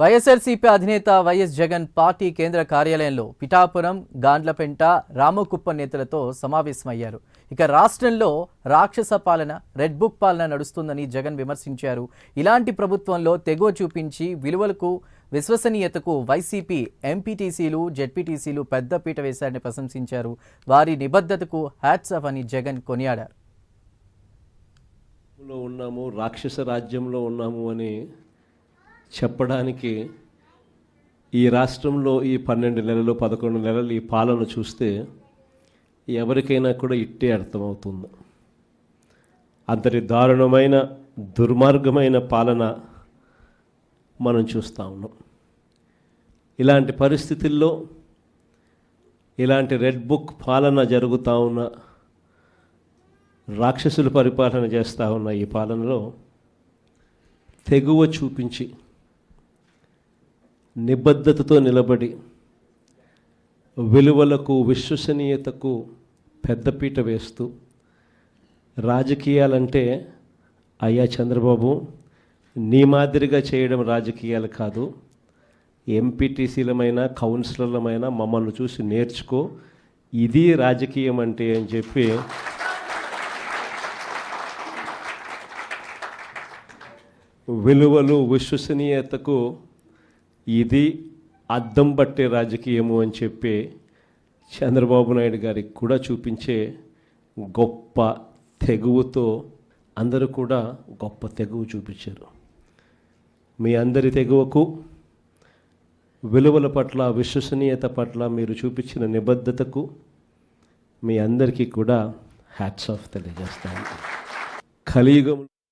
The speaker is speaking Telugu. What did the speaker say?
వైఎస్ఆర్సీపీ అధినేత వైఎస్ జగన్ పార్టీ కేంద్ర కార్యాలయంలో పిఠాపురం గాండ్లపెంట రామకుప్ప నేతలతో సమావేశమయ్యారు. ఇక రాష్ట్రంలో రాక్షస పాలన రెడ్ బుక్ పాలన నడుస్తుందని జగన్ విమర్శించారు. ఇలాంటి ప్రభుత్వంలో తెగువ చూపించి విలువలకు విశ్వసనీయతకు వైసీపీ ఎంపీటీసీలు జెడ్పీటీసీలు పెద్దపీట వేశారని ప్రశంసించారు. వారి నిబద్ధతకు హ్యాట్స్ ఆఫ్ అని జగన్ కొనియాడారు. ఉన్నాము రాక్షస రాజ్యంలో ఉన్నాము అని చెప్పడానికి ఈ రాష్ట్రంలో ఈ పన్నెండు నెలలు పదకొండు నెలలు ఈ పాలన చూస్తే ఎవరికైనా కూడా ఇట్టే అర్థమవుతుంది. అంతటి దారుణమైన దుర్మార్గమైన పాలన మనం చూస్తూ ఉన్నాం. ఇలాంటి పరిస్థితుల్లో ఇలాంటి రెడ్ బుక్ పాలన జరుగుతూ ఉన్న రాక్షసులు పరిపాలన చేస్తూ ఉన్న ఈ పాలనలో తెగువ చూపించి నిబద్ధతతో నిలబడి విలువలకు విశ్వసనీయతకు పెద్దపీట వేస్తూ రాజకీయాలంటే అయ్యా చంద్రబాబు నీ మాదిరిగా చేయడం రాజకీయాలు కాదు. ఎంపీటీసీలమైన కౌన్సిలర్లమైన మమ్మల్ని చూసి నేర్చుకో. ఇది రాజకీయం అంటే అని చెప్పి విలువలు విశ్వసనీయతకు ఇది అద్దం పట్టే రాజకీయము అని చెప్పి చంద్రబాబు నాయుడు గారికి కూడా చూపించే గొప్ప తెగువతో అందరూ కూడా గొప్ప తెగువ చూపించారు. మీ అందరి తెగువకు విలువల పట్ల విశ్వసనీయత పట్ల మీరు చూపించిన నిబద్ధతకు మీ అందరికీ కూడా హ్యాట్స్ ఆఫ్ తెలియజేస్తాను. కలియుగం